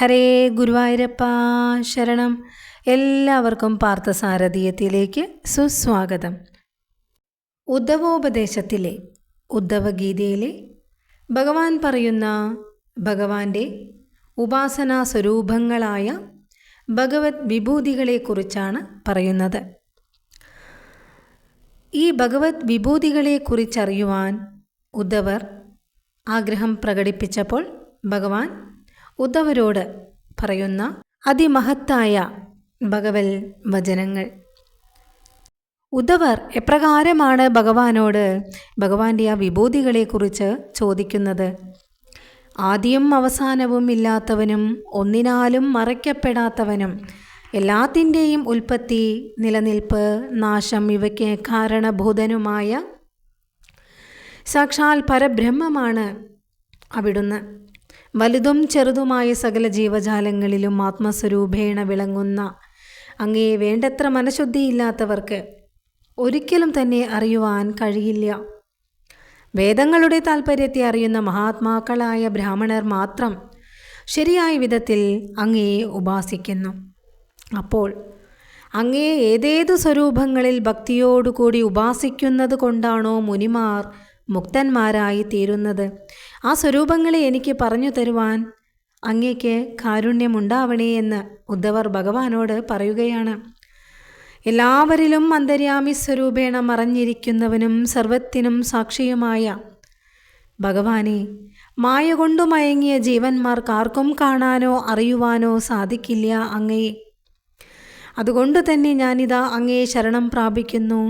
ഹരേ ഗുരുവായൂരപ്പ ശരണം. എല്ലാവർക്കും പാർത്ഥസാരഥീയത്തിലേക്ക് സുസ്വാഗതം. ഉദ്ധവോപദേശത്തിലെ ഉദ്ധവഗീതയിലെ ഭഗവാൻ പറയുന്ന ഭഗവാന്റെ ഉപാസനാ സ്വരൂപങ്ങളായ ഭഗവത് വിഭൂതികളെക്കുറിച്ചാണ് പറയുന്നത്. ഈ ഭഗവത് വിഭൂതികളെക്കുറിച്ചറിയുവാൻ ഉദ്ധവർ ആഗ്രഹം പ്രകടിപ്പിച്ചപ്പോൾ ഭഗവാൻ ഉദ്ധവരോട് പറയുന്ന അതിമഹത്തായ ഭഗവൽ വചനങ്ങൾ. ഉദ്ധവർ എപ്രകാരമാണ് ഭഗവാനോട് ഭഗവാന്റെ ആ വിഭൂതികളെക്കുറിച്ച് ചോദിക്കുന്നത്? ആദ്യം അവസാനവും ഇല്ലാത്തവനും ഒന്നിനാലും മറയ്ക്കപ്പെടാത്തവനും എല്ലാത്തിന്റെയും ഉൽപ്പത്തി നിലനിൽപ്പ് നാശം ഇവയ്ക്ക് കാരണഭൂതനുമായ സാക്ഷാൽ പരബ്രഹ്മമാണ് അവിടുന്ന്. വലുതും ചെറുതുമായ സകല ജീവജാലങ്ങളിലും ആത്മസ്വരൂപേണ വിളങ്ങുന്ന അങ്ങേ വേണ്ടത്ര മനഃശുദ്ധിയില്ലാത്തവർക്ക് ഒരിക്കലും തന്നെ അറിയുവാൻ കഴിയില്ല. വേദങ്ങളുടെ താൽപ്പര്യത്തെ അറിയുന്ന മഹാത്മാക്കളായ ബ്രാഹ്മണർ മാത്രം ശരിയായ വിധത്തിൽ അങ്ങയെ ഉപാസിക്കുന്നു. അപ്പോൾ അങ്ങേ ഏതേതു സ്വരൂപങ്ങളിൽ ഭക്തിയോടുകൂടി ഉപാസിക്കുന്നത് കൊണ്ടാണോ മുനിമാർ മുക്തന്മാരായി തീരുന്നത് ആ സ്വരൂപങ്ങളെ എനിക്ക് പറഞ്ഞു തരുവാൻ അങ്ങേക്ക് കാരുണ്യമുണ്ടാവണേ എന്ന് ഉദ്ധവർ ഭഗവാനോട് പറയുകയാണ്. എല്ലാവരിലും അന്തര്യാമി സ്വരൂപേണ മറഞ്ഞിരിക്കുന്നവനും സർവത്തിനും സാക്ഷിയുമായ ഭഗവാനെ മായ കൊണ്ടു മയങ്ങിയ ജീവന്മാർക്ക് ആർക്കും കാണാനോ അറിയുവാനോ സാധിക്കില്ല അങ്ങയെ അതുകൊണ്ട് തന്നെ ഞാനിതാ അങ്ങയെ ശരണം പ്രാപിക്കുന്നു.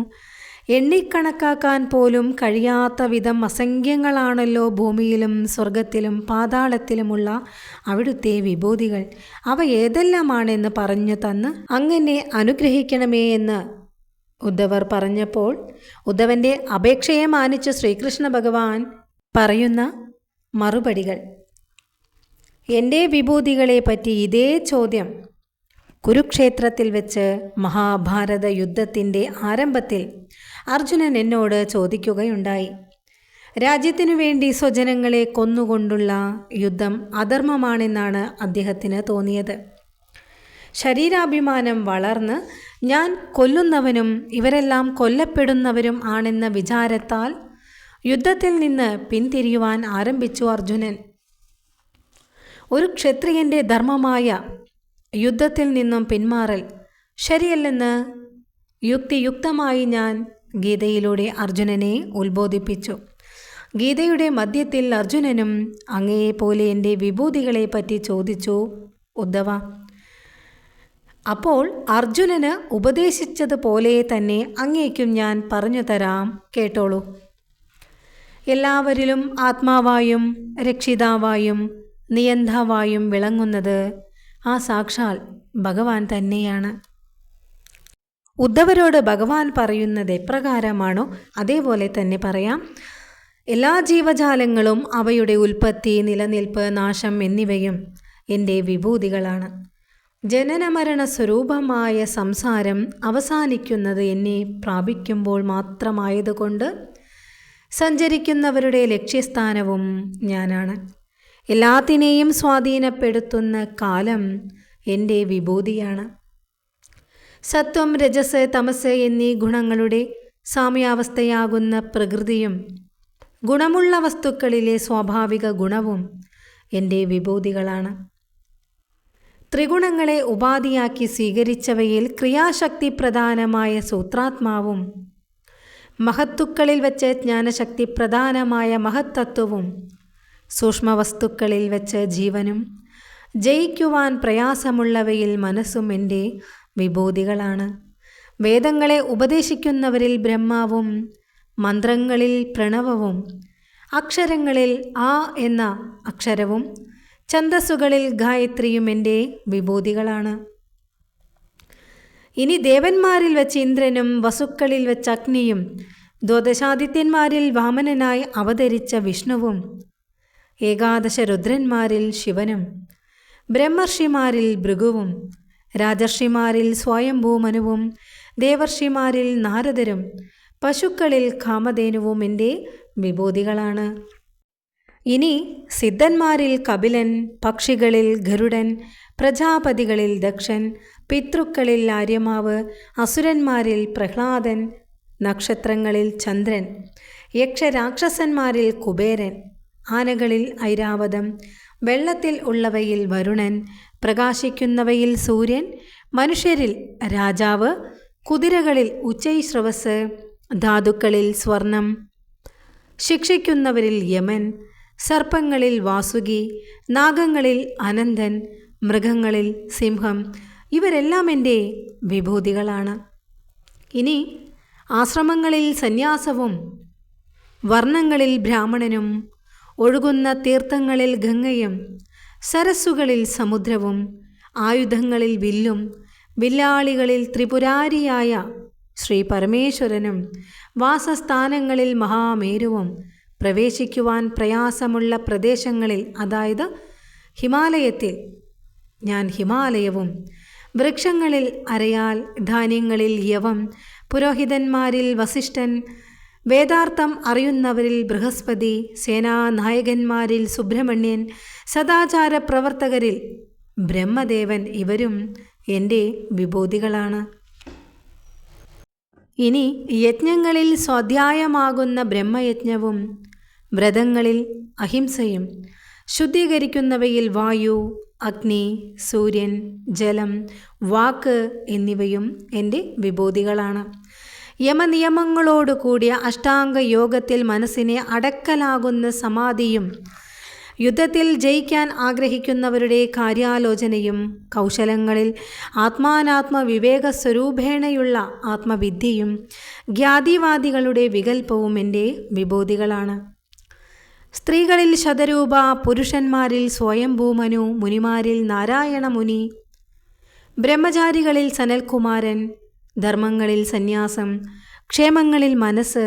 എണ്ണിക്കണക്കാക്കാൻ പോലും കഴിയാത്ത വിധം അസംഖ്യങ്ങളാണല്ലോ ഭൂമിയിലും സ്വർഗത്തിലും പാതാളത്തിലുമുള്ള അവിടുത്തെ വിഭൂതികൾ. അവ ഏതെല്ലാമാണെന്ന് പറഞ്ഞു തന്ന് അങ്ങനെ അനുഗ്രഹിക്കണമേ എന്ന് ഉദ്ധവർ പറഞ്ഞപ്പോൾ ഉദ്ധവന്റെ അപേക്ഷയെ മാനിച്ച ശ്രീകൃഷ്ണ ഭഗവാൻ പറയുന്ന മറുപടികൾ. എന്റെ വിഭൂതികളെ പറ്റി ഇതേ ചോദ്യം. കുരുക്ഷേത്രത്തിൽ വെച്ച് മഹാഭാരത യുദ്ധത്തിന്റെ ആരംഭത്തിൽ അർജുനൻ എന്നോട് ചോദിക്കുകയുണ്ടായി. രാജ്യത്തിനു വേണ്ടി സ്വജനങ്ങളെ കൊന്നുകൊണ്ടുള്ള യുദ്ധം അധർമ്മമാണെന്നാണ് അദ്ദേഹത്തിന് തോന്നിയത്. ശരീരാഭിമാനം വളർന്ന് ഞാൻ കൊല്ലുന്നവനും ഇവരെല്ലാം കൊല്ലപ്പെടുന്നവരും ആണെന്ന വിചാരത്താൽ യുദ്ധത്തിൽ നിന്ന് പിന്തിരിയുവാൻ ആരംഭിച്ചു അർജുനൻ. ഒരു ക്ഷത്രിയന്റെ ധർമ്മമായ യുദ്ധത്തിൽ നിന്നും പിന്മാറൽ ശരിയല്ലെന്ന് യുക്തിയുക്തമായി ഞാൻ ഗീതയിലൂടെ അർജുനനെ ഉത്ബോധിപ്പിച്ചു. ഗീതയുടെ മധ്യത്തിൽ അർജുനനും അങ്ങയെപ്പോലെ എന്റെ വിഭൂതികളെ പറ്റി ചോദിച്ചു ഉദ്ധവ അപ്പോൾ അർജുനന് ഉപദേശിച്ചതുപോലെ തന്നെ അങ്ങേക്കും ഞാൻ പറഞ്ഞു തരാം കേട്ടോളൂ. എല്ലാവരിലും ആത്മാവായും രക്ഷിതാവായും നിയന്താവായും വിളങ്ങുന്നത് ആ സാക്ഷാൽ ഭഗവാൻ തന്നെയാണ്. ഉദ്ധവരോട് ഭഗവാൻ പറയുന്നത് എപ്രകാരമാണോ അതേപോലെ തന്നെ പറയാം. എല്ലാ ജീവജാലങ്ങളും അവയുടെ ഉൽപ്പത്തി നിലനിൽപ്പ് നാശം എന്നിവയും എന്റെ വിഭൂതികളാണ്. ജനനമരണ സ്വരൂപമായ സംസാരം അവസാനിക്കുന്നത് എന്നെ പ്രാപിക്കുമ്പോൾ മാത്രമായതുകൊണ്ട് സഞ്ചരിക്കുന്നവരുടെ ലക്ഷ്യസ്ഥാനവും ഞാനാണ്. എല്ലാത്തിനെയും സ്വാധീനപ്പെടുത്തുന്ന കാലം എന്റെ വിഭൂതിയാണ്. സത്വം രജസ് തമസ് എന്നീ ഗുണങ്ങളുടെ സാമ്യാവസ്ഥയാകുന്ന പ്രകൃതിയും ഗുണമുള്ള വസ്തുക്കളിലെ സ്വാഭാവിക ഗുണവും എന്റെ വിഭൂതികളാണ്. ത്രിഗുണങ്ങളെ ഉപാധിയാക്കി സ്വീകരിച്ചവയിൽ ക്രിയാശക്തി പ്രധാനമായ സൂത്രാത്മാവും മഹത്തുക്കളിൽ വെച്ച് ജ്ഞാനശക്തി പ്രധാനമായ മഹത്തത്വവും സൂക്ഷ്മവസ്തുക്കളിൽ വെച്ച് ജീവനും ജയിക്കുവാൻ പ്രയാസമുള്ളവയിൽ മനസ്സും എന്റെ വിഭൂതികളാണ്. വേദങ്ങളെ ഉപദേശിക്കുന്നവരിൽ ബ്രഹ്മാവും മന്ത്രങ്ങളിൽ പ്രണവവും അക്ഷരങ്ങളിൽ ആ എന്ന അക്ഷരവും ഛന്ദസ്സുകളിൽ ഗായത്രിയും എന്റെ വിഭൂതികളാണ്. ഇനി ദേവന്മാരിൽ വെച്ച് ഇന്ദ്രനും വസുക്കളിൽ വെച്ച് അഗ്നിയും ദ്വാദശാദിത്യന്മാരിൽ വാമനനായി അവതരിച്ച വിഷ്ണുവും ഏകാദശ രുദ്രന്മാരിൽ ശിവനും ബ്രഹ്മർഷിമാരിൽ ഭൃഗുവും രാജർഷിമാരിൽ സ്വയംഭൂമനുവും ദേവർഷിമാരിൽ നാരദരും പശുക്കളിൽ കാമധേനുവും എന്റെ വിഭൂതികളാണ്. ഇനി സിദ്ധന്മാരിൽ കപിലൻ പക്ഷികളിൽ ഗരുഡൻ പ്രജാപതികളിൽ ദക്ഷൻ പിതൃക്കളിൽ ആര്യമാവ് അസുരന്മാരിൽ പ്രഹ്ലാദൻ നക്ഷത്രങ്ങളിൽ ചന്ദ്രൻ യക്ഷരാക്ഷസന്മാരിൽ കുബേരൻ ആനകളിൽ ഐരാവതം വെള്ളത്തിൽ ഉള്ളവയിൽ വരുണൻ പ്രകാശിക്കുന്നവയിൽ സൂര്യൻ മനുഷ്യരിൽ രാജാവ് കുതിരകളിൽ ഉച്ചൈശ്രവസ് ധാതുക്കളിൽ സ്വർണം. ശിക്ഷിക്കുന്നവരിൽ യമൻ സർപ്പങ്ങളിൽ വാസുകി നാഗങ്ങളിൽ അനന്തൻ മൃഗങ്ങളിൽ സിംഹം. ഇവരെല്ലാം എന്റെ വിഭൂതികളാണ്. ഇനി ആശ്രമങ്ങളിൽ സന്യാസവും വർണങ്ങളിൽ ബ്രാഹ്മണനും ഒഴുകുന്ന തീർത്ഥങ്ങളിൽ ഗംഗയും സരസ്സുകളിൽ സമുദ്രവും ആയുധങ്ങളിൽ വില്ലും വില്ലാളികളിൽ ത്രിപുരാരിയായ ശ്രീ പരമേശ്വരനും വാസസ്ഥാനങ്ങളിൽ മഹാമേരുവും പ്രവേശിക്കുവാൻ പ്രയാസമുള്ള പ്രദേശങ്ങളിൽ അതായത് ഹിമാലയത്തിൽ ഞാൻ ഹിമാലയവും വൃക്ഷങ്ങളിൽ അരയാൽ ധാന്യങ്ങളിൽ യവം പുരോഹിതന്മാരിൽ വസിഷ്ഠൻ വേദാർത്ഥം അറിയുന്നവരിൽ ബൃഹസ്പതി സേനാനായകന്മാരിൽ സുബ്രഹ്മണ്യൻ സദാചാര പ്രവർത്തകരിൽ ബ്രഹ്മദേവൻ ഇവരും എന്റെ വിഭൂതികളാണ് ഇനി യജ്ഞങ്ങളിൽ സ്വാധ്യായമാകുന്ന ബ്രഹ്മയജ്ഞവും വ്രതങ്ങളിൽ അഹിംസയും ശുദ്ധീകരിക്കുന്നവയിൽ വായു അഗ്നി സൂര്യൻ ജലം വാക്ക് എന്നിവയും എന്റെ വിഭൂതികളാണ് യമനിയമങ്ങളോടുകൂടിയ അഷ്ടാംഗ യോഗത്തിൽ മനസ്സിനെ അടക്കലാകുന്ന സമാധിയും യുദ്ധത്തിൽ ജയിക്കാൻ ആഗ്രഹിക്കുന്നവരുടെ കാര്യാലോചനയും കൗശലങ്ങളിൽ ആത്മാനാത്മ വിവേക സ്വരൂപേണയുള്ള ആത്മവിദ്യയും ജ്ഞാതിവാദികളുടെ വികൽപ്പവും എന്റെ വിഭൂതികളാണ് സ്ത്രീകളിൽ ശതരൂപ പുരുഷന്മാരിൽ സ്വയംഭൂമനു മുനിമാരിൽ നാരായണ മുനി ബ്രഹ്മചാരികളിൽ സനൽകുമാരൻ ധർമ്മങ്ങളിൽ സന്യാസം ക്ഷേമങ്ങളിൽ മനസ്സ്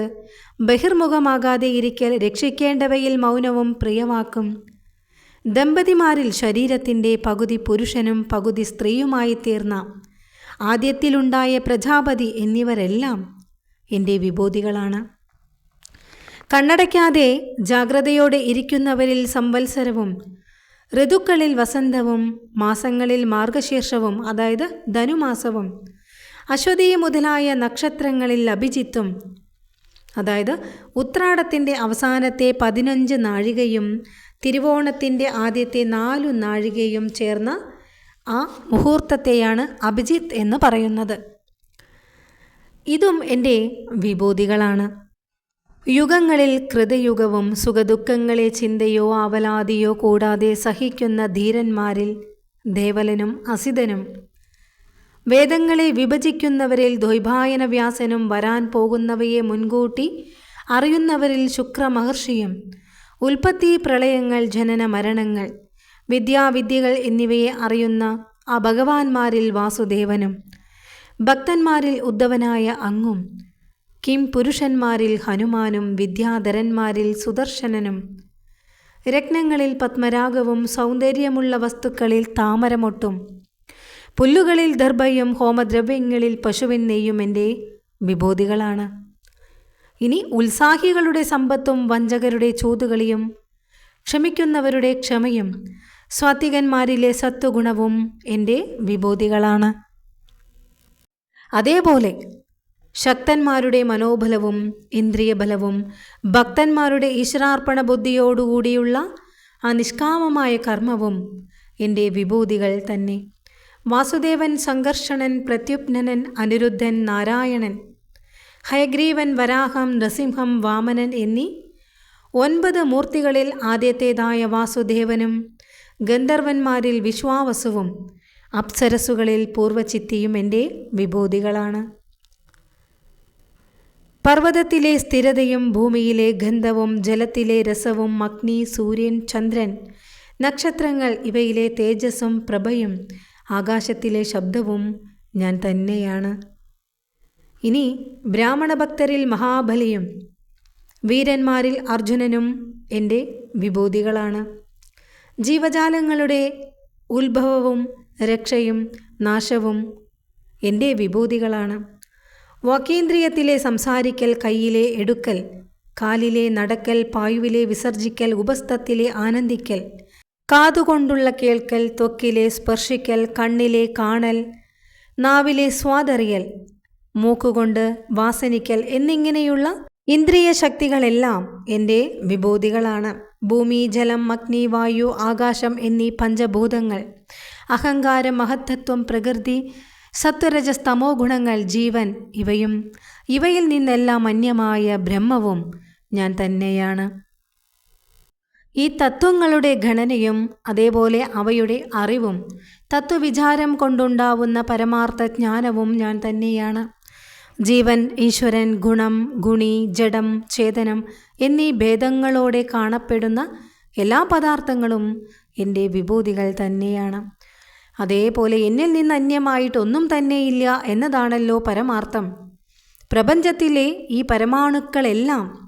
ബഹിർമുഖമാകാതെ ഇരിക്കൽ രക്ഷിക്കേണ്ടവയിൽ മൗനവും പ്രിയമാക്കും. ദമ്പതിമാരിൽ ശരീരത്തിന്റെ പകുതി പുരുഷനും പകുതി സ്ത്രീയുമായി തീർന്ന ആദ്യത്തിലുണ്ടായ പ്രജാപതി എന്നിവരെല്ലാം എന്റെ വിഭൂതികളാണ് കണ്ണടയ്ക്കാതെ ജാഗ്രതയോടെ ഇരിക്കുന്നവരിൽ സംവത്സരവും ഋതുക്കളിൽ വസന്തവും മാസങ്ങളിൽ മാർഗശീർഷവും അതായത് ധനുമാസവും അശ്വതി മുതലായ നക്ഷത്രങ്ങളിൽ അഭിജിത്തും അതായത് ഉത്രാടത്തിന്റെ അവസാനത്തെ പതിനഞ്ച് നാഴികയും തിരുവോണത്തിന്റെ ആദ്യത്തെ നാലു നാഴികയും ചേർന്ന ആ മുഹൂർത്തത്തെയാണ് അഭിജിത്ത് എന്ന് പറയുന്നത്. ഇതും എന്റെ വിഭൂതികളാണ്. യുഗങ്ങളിൽ കൃതയുഗവും സുഖദുഃഖങ്ങളെ ചിന്തയോ അവലാതിയോ കൂടാതെ സഹിക്കുന്ന ധീരന്മാരിൽ ദേവലനും അസിതനും. വേദങ്ങളെ വിഭജിക്കുന്നവരിൽ ദ്വൈഭായന വ്യാസനും വരാൻ പോകുന്നവയെ മുൻകൂട്ടി അറിയുന്നവരിൽ ശുക്രമഹർഷിയും. ഉൽപ്പത്തി പ്രളയങ്ങൾ ജനന മരണങ്ങൾ വിദ്യാവിദ്യകൾ എന്നിവയെ അറിയുന്ന ആ ഭഗവാന്മാരിൽ വാസുദേവനും ഭക്തന്മാരിൽ ഉദ്ധവനായ അങ്ങും കിം പുരുഷന്മാരിൽ ഹനുമാനും വിദ്യാധരന്മാരിൽ സുദർശനനും. രത്നങ്ങളിൽ പത്മരാഗവും സൗന്ദര്യമുള്ള വസ്തുക്കളിൽ താമരമൊട്ടും പുല്ലുകളിൽ ദർഭയും ഹോമദ്രവ്യങ്ങളിൽ പശുവിൻ നെയ്യും എന്റെ വിഭൂതികളാണ്. ഇനി ഉത്സാഹികളുടെ സമ്പത്തും വഞ്ചകരുടെ ചൂതുകളിയും ക്ഷമിക്കുന്നവരുടെ ക്ഷമയും സ്വാത്വികന്മാരിലെ സത്വഗുണവും എന്റെ വിഭൂതികളാണ്. അതേപോലെ ശക്തന്മാരുടെ മനോബലവും ഇന്ദ്രിയബലവും ഭക്തന്മാരുടെ ഈശ്വരാർപ്പണ ബുദ്ധിയോടുകൂടിയുള്ള ആ നിഷ്കാമമായ കർമ്മവും എന്റെ വിഭൂതികൾ തന്നെ. വാസുദേവൻ സംഘർഷണൻ പ്രത്യുപ്നനൻ അനിരുദ്ധൻ നാരായണൻ ഹയഗ്രീവൻ വരാഹം നൃസിംഹം വാമനൻ എന്നീ ഒൻപത് മൂർത്തികളിൽ ആദ്യത്തേതായ വാസുദേവനും ഗന്ധർവന്മാരിൽ വിശ്വാവസുവും അപ്സരസുകളിൽ പൂർവചിത്തിയും എന്റെ വിഭൂതികളാണ്. പർവതത്തിലെ സ്ഥിരതയും ഭൂമിയിലെ ഗന്ധവും ജലത്തിലെ രസവും അഗ്നി സൂര്യൻ ചന്ദ്രൻ നക്ഷത്രങ്ങൾ ഇവയിലെ തേജസ്സും പ്രഭയും ആകാശത്തിലെ ശബ്ദവും ഞാൻ തന്നെയാണ്. ഇനി ബ്രാഹ്മണ ഭക്തരിൽ മഹാബലിയും വീരന്മാരിൽ അർജുനനും എന്റെ വിഭൂതികളാണ്. ജീവജാലങ്ങളുടെ ഉത്ഭവവും രക്ഷയും നാശവും എന്റെ വിഭൂതികളാണ്. വാക്കേന്ദ്രിയത്തിലെ സംസാരിക്കൽ കയ്യിലെ എടുക്കൽ കാലിലെ നടക്കൽ പായുവിലെ വിസർജിക്കൽ ഉപസ്ഥത്തിലെ ആനന്ദിക്കൽ കാതുകൊണ്ടുള്ള കേൾക്കൽ ത്വക്കിലെ സ്പർശിക്കൽ കണ്ണിലെ കാണൽ നാവിലെ സ്വാദറിയൽ മൂക്കുകൊണ്ട് വാസനിക്കൽ എന്നിങ്ങനെയുള്ള ഇന്ദ്രിയ ശക്തികളെല്ലാം എന്റെ വിഭൂതികളാണ്. ഭൂമി ജലം അഗ്നി വായു ആകാശം എന്നീ പഞ്ചഭൂതങ്ങൾ അഹങ്കാര മഹത്തത്വം പ്രകൃതി സത്വരജസ്തമോ ഗുണങ്ങൾ ജീവൻ ഇവയും ഇവയിൽ നിന്നെല്ലാം അന്യമായ ബ്രഹ്മവും ഞാൻ തന്നെയാണ്. ഈ തത്വങ്ങളുടെ ഘടനയും അതേപോലെ അവയുടെ അറിവും തത്വവിചാരം കൊണ്ടുണ്ടാവുന്ന പരമാർത്ഥ ജ്ഞാനവും ഞാൻ തന്നെയാണ്. ജീവൻ ഈശ്വരൻ ഗുണം ഗുണി ജഡം ചേതനം എന്നീ ഭേദങ്ങളോടെ കാണപ്പെടുന്ന എല്ലാ പദാർത്ഥങ്ങളും എന്റെ വിഭൂതികൾ തന്നെയാണ്. അതേപോലെ എന്നിൽ നിന്ന് അന്യമായിട്ടൊന്നും തന്നെയില്ല എന്നതാണല്ലോ പരമാർത്ഥം. പ്രപഞ്ചത്തിലെ ഈ പരമാണുക്കളെല്ലാം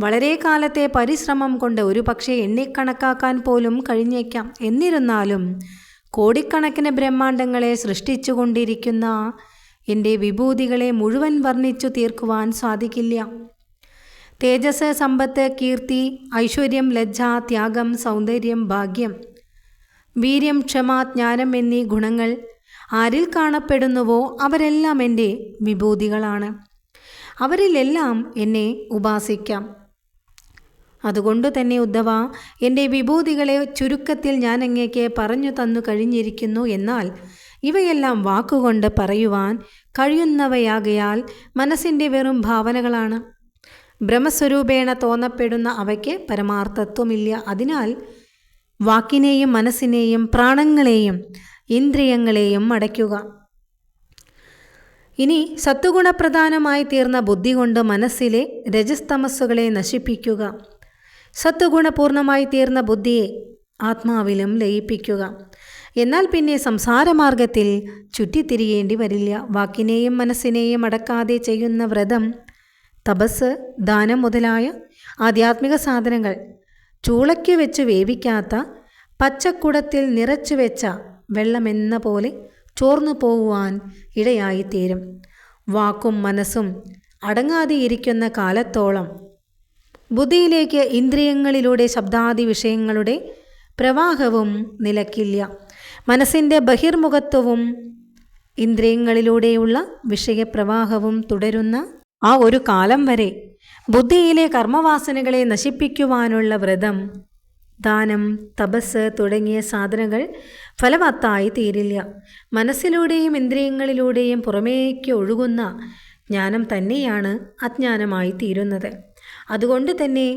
വളരെ കാലത്തെ പരിശ്രമം കൊണ്ട് ഒരു പക്ഷേ എണ്ണിക്കണക്കാക്കാൻ പോലും കഴിഞ്ഞേക്കാം. എന്നിരുന്നാലും കോടിക്കണക്കിന് ബ്രഹ്മാണ്ടങ്ങളെ സൃഷ്ടിച്ചുകൊണ്ടിരിക്കുന്ന എന്റെ വിഭൂതികളെ മുഴുവൻ വർണിച്ചു തീർക്കുവാൻ സാധിക്കില്ല. തേജസ് സമ്പത്ത് കീർത്തി ഐശ്വര്യം ലജ്ജ ത്യാഗം സൗന്ദര്യം ഭാഗ്യം വീര്യം ക്ഷമ ജ്ഞാനം എന്നീ ഗുണങ്ങൾ ആരിൽ കാണപ്പെടുന്നുവോ അവരെല്ലാം എന്റെ വിഭൂതികളാണ്. അവരിലെല്ലാം എന്നെ ഉപാസിക്കാം. അതുകൊണ്ടു തന്നെ ഉദ്ധവ എന്റെ വിഭൂതികളെ ചുരുക്കത്തിൽ ഞാൻ അങ്ങേക്ക് പറഞ്ഞു തന്നു കഴിഞ്ഞിരിക്കുന്നു എന്നാൽ ഇവയെല്ലാം വാക്കുകൊണ്ട് പറയുവാൻ കഴിയുന്നവയാകയാൽ മനസ്സിന്റെ വെറും ഭാവനകളാണ്. ബ്രഹ്മസ്വരൂപേണ തോന്നപ്പെടുന്ന അവയ്ക്ക് പരമാർത്ഥത്വമില്ല. അതിനാൽ വാക്കിനെയും മനസ്സിനെയും പ്രാണങ്ങളെയും ഇന്ദ്രിയങ്ങളെയും അടയ്ക്കുക. ഇനി സത്വഗുണപ്രധാനമായി തീർന്ന ബുദ്ധി കൊണ്ട് മനസ്സിലെ രജസ്തമസ്സുകളെ നശിപ്പിക്കുക. സത്വഗുണപൂർണമായി തീർന്ന ബുദ്ധിയെ ആത്മാവിലും ലയിപ്പിക്കുക. എന്നാൽ പിന്നെ സംസാരമാർഗത്തിൽ ചുറ്റിത്തിരിയേണ്ടി വരില്ല. വാക്കിനെയും മനസ്സിനെയും അടക്കാതെ ചെയ്യുന്ന വ്രതം തപസ് ദാനം മുതലായ ആധ്യാത്മിക സാധനങ്ങൾ ചൂളയ്ക്ക് വെച്ച് വേവിക്കാത്ത പച്ചക്കുടത്തിൽ നിറച്ചു വെച്ച വെള്ളമെന്ന പോലെ ചോർന്നു പോകുവാൻ ഇടയായിത്തീരും. വാക്കും മനസ്സും അടങ്ങാതെ ഇരിക്കുന്ന കാലത്തോളം ബുദ്ധിയിലേക്ക് ഇന്ദ്രിയങ്ങളിലൂടെ ശബ്ദാദി വിഷയങ്ങളുടെ പ്രവാഹവും നിലക്കില്ല. മനസ്സിന്റെ ബഹിർമുഖത്വവും ഇന്ദ്രിയങ്ങളിലൂടെയുള്ള വിഷയപ്രവാഹവും തുടരുന്ന ആ ഒരു കാലം വരെ ബുദ്ധിയിലെ കർമ്മവാസനകളെ നശിപ്പിക്കുവാനുള്ള വ്രതം ദാനം തപസ് തുടങ്ങിയ സാധനങ്ങൾ ഫലവത്തായി തീരില്ല. മനസ്സിലൂടെയും ഇന്ദ്രിയങ്ങളിലൂടെയും പുറമേക്ക് ഒഴുകുന്ന ജ്ഞാനം തന്നെയാണ് അജ്ഞാനമായി തീരുന്നത്. അതുകൊണ്ട് തന്നെ